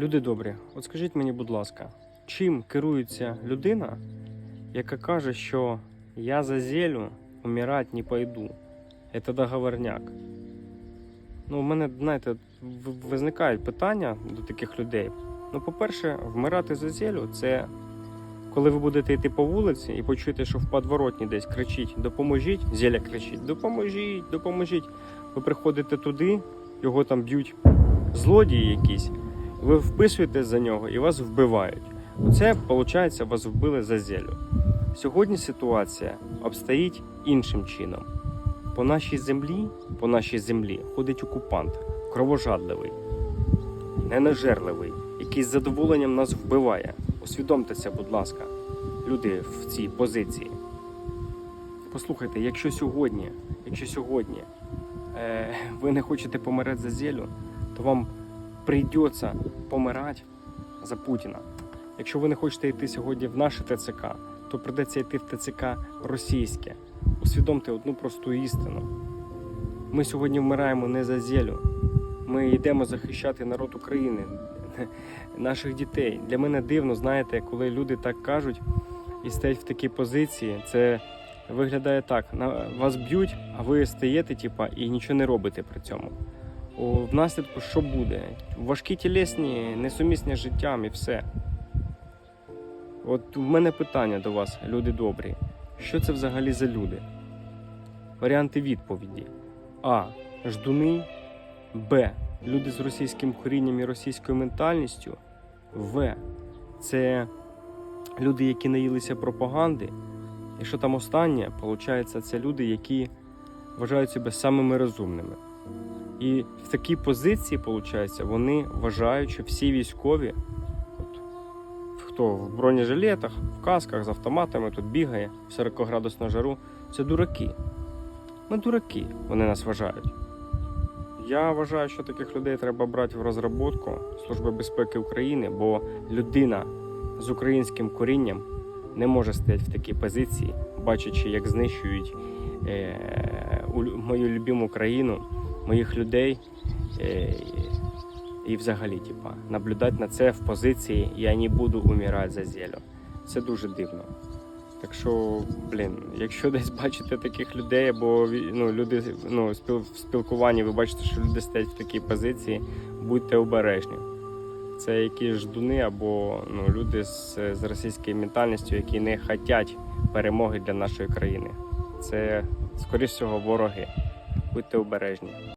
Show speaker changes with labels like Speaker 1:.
Speaker 1: Люди добрі, от скажіть мені, будь ласка, чим керується людина, яка каже, що я за зелю умирать не пойду. Це договорняк. Ну, у мене, знаєте, визникають питання до таких людей. Ну, по-перше, вмирати за зелю це коли ви будете йти по вулиці і почуєте, що в подворотні десь кричить Допоможіть, зеля кричить, допоможіть, допоможіть. Ви приходите туди, його там б'ють злодії якісь, ви вписуєтесь за нього і вас вбивають. Оце, виходить, вас вбили за зелю. Сьогодні ситуація обстоїть іншим чином. По нашій землі, по нашій землі ходить окупант, кровожадливий, ненажерливий, який з задоволенням нас вбиває. Усвідомте це, будь ласка, люди в цій позиції. Послухайте, якщо сьогодні, якщо сьогодні е, ви не хочете помирати за зелю, то вам прийдеться помирати за Путіна. Якщо ви не хочете йти сьогодні в наше ТЦК, то прийдеться йти в ТЦК російське. Усвідомте одну просту істину. Ми сьогодні вмираємо не за зелю. Ми йдемо захищати народ України, наших дітей. Для мене дивно, знаєте, коли люди так кажуть і стоять в такій позиції, це виглядає так: на вас б'ють, а ви стаєте, типа, і нічого не робите при цьому. Внаслідку що буде? Важкі тілесні, несумісні з життям і все. От в мене питання до вас, люди добрі. Що це взагалі за люди? Варіанти відповіді: А. Ждуни. Б. Люди з російським корінням і російською ментальністю. В. Це люди, які наїлися пропаганди. І що там останнє, виходить, це люди, які вважають себе самими розумними. І в такій позиції, виходить, вони вважають, що всі військові, от, хто в бронежилетах, в касках з автоматами тут бігає в 40-градусну жару, це дураки. Ми дураки, вони нас вважають. Я вважаю, що таких людей треба брати в розробку Служби безпеки України, бо людина з українським корінням не може стояти в такій позиції, бачачи, як знищують е, мою любиму країну, моїх людей. Е, і взагалі, типа, наблюдати на це в позиції я не буду умирати за зелю. Це дуже дивно. Так що, блін, якщо десь бачите таких людей, або ну, люди ну, в спілкуванні, ви бачите, що люди стоять в такій позиції, будьте обережні. Це якісь ждуни або ну, люди з, з російською ментальністю, які не хочуть перемоги для нашої країни. Це, скоріш всього, вороги. Будьте обережні.